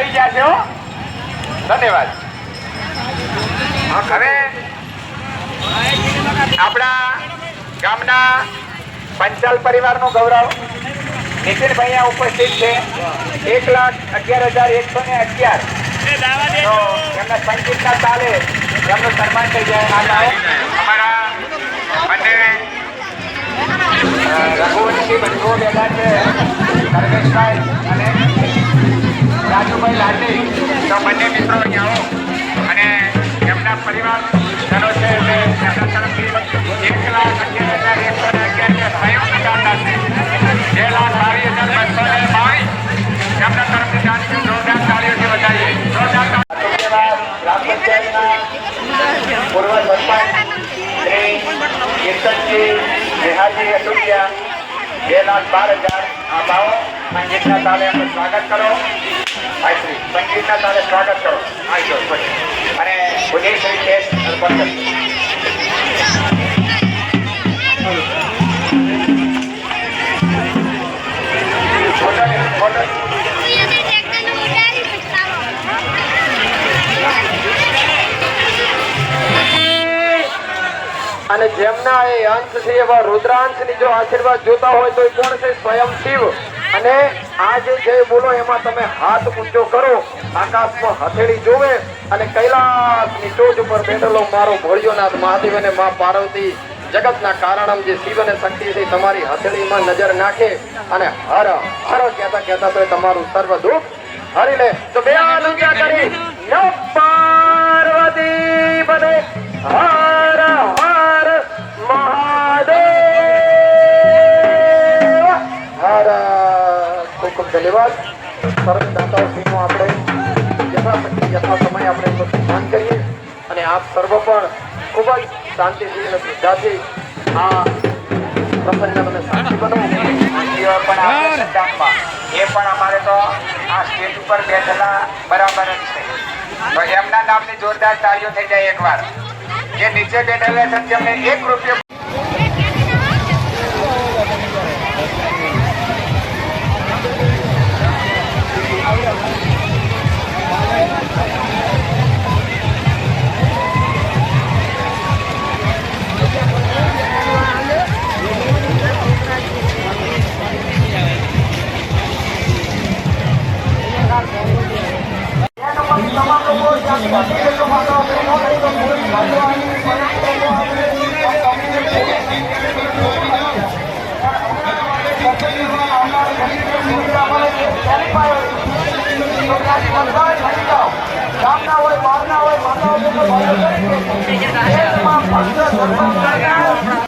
આવી છે હો. ધન્યવાદ. હવે આપણા ગામના પંચાલ પરિવારનું ગૌરવ. નીતિનભાઈ અહીંયા ઉપસ્થિત છે. એક લાખ અગિયાર હજાર એકસો ને અગિયાર. એમના સંગીતના તાલે એમનું સન્માન થઈ જાય. અમારા બંને રઘુવંશી બંધુઓ બેઠા છે. ધર્મેશભાઈ અને રાજુભાઈ લાટે. તો બંને મિત્રો અહીંયા આવો. અને એમના પરિવાર જનો છે એટલે એમના તરફથી એક લાખ અગિયાર હજાર એકસો ને અગિયાર સંયુક્ત દાનના છે, બે લાખ બાવીસ હજાર બસો ને બાવીસ. એમના તરફથી જાણીશું જોરદાર તાળીઓથી વધારીએ. જોરદાર ગ્રામ પંચાયતના પૂર્વ સરપંચ શ્રી બે લાખ બાર હજાર. આ ભાવો સંગીતના તાલે સ્વાગત કરો. ભાઈશ્રી તારે સ્વાગત કરો. આવજો પછી અને અર્પણ ફોટો અને જેમના એ અંશ છે એવા રુદ્રાંશની જો આશીર્વાદ જોતા હોય તો એ કોણ છે? સ્વયં શિવ. અને આ જે બોલો, એમાં તમે હાથ ઊંચો કરો, આકાશમાં હથેળી જોવે અને કૈલાસની ટોચ ઉપર બેઠેલો મારો ભોળિયોનાથ મહાદેવ અને મા પાર્વતી જગતના કારણમ જે શિવ અને શક્તિ છે તમારી હથેળીમાં નજર નાખે અને હર હર કહેતા કહેતા તો તમારું સર્વ દુઃખ હરી લે. તો બે અનુજ્ઞા ખૂબ ખૂબ ધન્યવાદ સરસ દાતાઓ શ્રીનો આપણે યથાશક્તિ યથા સમય આપણે એમનું સન્માન કરીએ. અને આપ સર્વ પણ ખૂબ જ શાંતિથી અને શ્રદ્ધાથી આ પ્રસંગને તમે સાક્ષી બનો. એ પણ અમારે તો આ સ્ટેજ ઉપર બેઠેલા બરાબર જ છે. તો એમના નામની જોરદાર તાળીઓ થઈ જાય એકવાર. જે નીચે બેઠેલા છે તેમને એક રૂપિયો હોય હોય